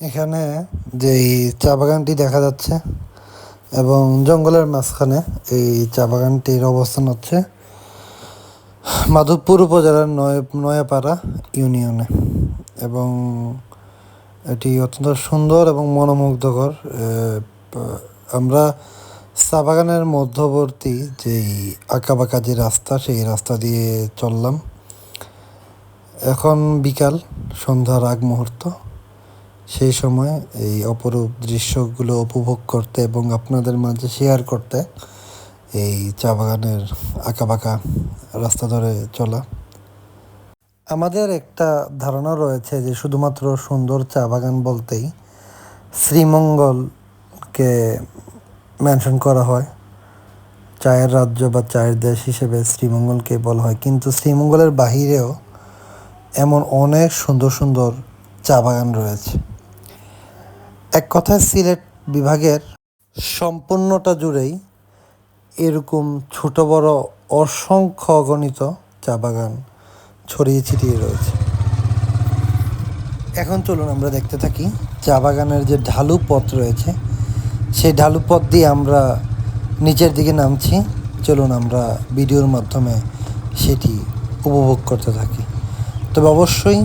এখানে যে চা বাগানটি দেখা যাচ্ছে এবং জঙ্গলের মাঝখানে এই চা বাগানটির অবস্থান হচ্ছে মাধবপুর উপজেলার নয় নয়াপাড়া ইউনিয়নে এবং এটি অত্যন্ত সুন্দর এবং মনোমুগ্ধকর। আমরা চা বাগানের মধ্যবর্তী যেই আঁকাবাঁকা যে রাস্তা, সেই রাস্তা দিয়ে চললাম। এখন বিকাল, সন্ধ্যার আগ মুহূর্ত সেই সময় এই অপরূপ দৃশ্যগুলো উপভোগ করতে এবং আপনাদের মাঝে শেয়ার করতে এই চা বাগানের আঁকাবাঁকা রাস্তা ধরে চলা। আমাদের একটা ধারণা রয়েছে যে শুধুমাত্র সুন্দর চা বাগান বলতেই শ্রীমঙ্গলকে মেনশন করা হয়। চায়ের রাজ্য বা চায়ের দেশ হিসেবে শ্রীমঙ্গলকে বলা হয়। কিন্তু শ্রীমঙ্গলের বাহিরেও এমন অনেক সুন্দর সুন্দর চা বাগান রয়েছে। এক কথায় সিলেট বিভাগের সম্পূর্ণটা জুড়েই এরকম ছোট বড় অসংখ্য অগণিত চা বাগান ছড়িয়ে ছিটিয়ে রয়েছে। এখন চলুন আমরা দেখতে থাকি চা বাগানের যে ঢালু পথ রয়েছে। সেই ঢালু পথ দিয়ে আমরা নিচের দিকে নামছি। চলুন আমরা ভিডিওর মাধ্যমে সেটি উপভোগ করতে থাকি। তবে অবশ্যই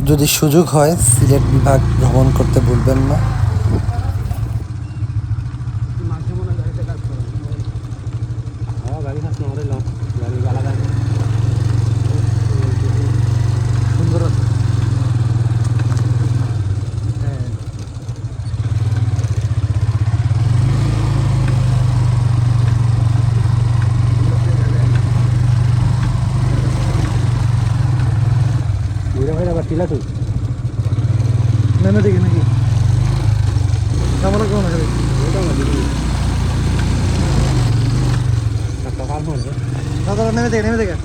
যদি সুযোগ হয় সিলেট বিভাগ ভ্রমণ করতে ভুলবেন না। গাড়ি কাজ না হলে গাড়ি আলাদা সুন্দর আছে হ্যাঁ ঘুরে ফিরে আবার টিলা তুই? নেমে দেখি নাকি? কেমন কেমন আছে? দাদা নেমে দেখে নেমে দেখে।